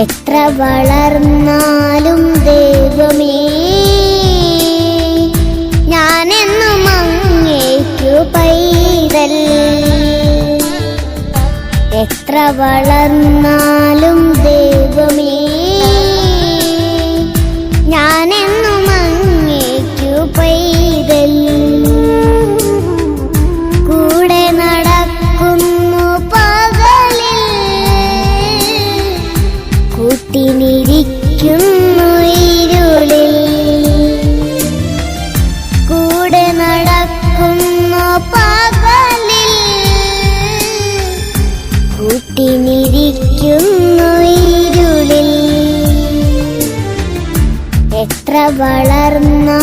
എത്ര വളർന്നാലും ദൈവമേ ഞാനെന്നും അങ്ങേക്കു പൈതൽ. എത്ര വളർന്നാലും ദൈവമേ കൂട്ടിനിരിക്കുന്നു ഇരുളിൽ. കൂടെ നടക്കുന്നു പകലിൽ. കൂട്ടിനിരിക്കുന്നു ഇരുളിൽ. എത്ര വളർന്നു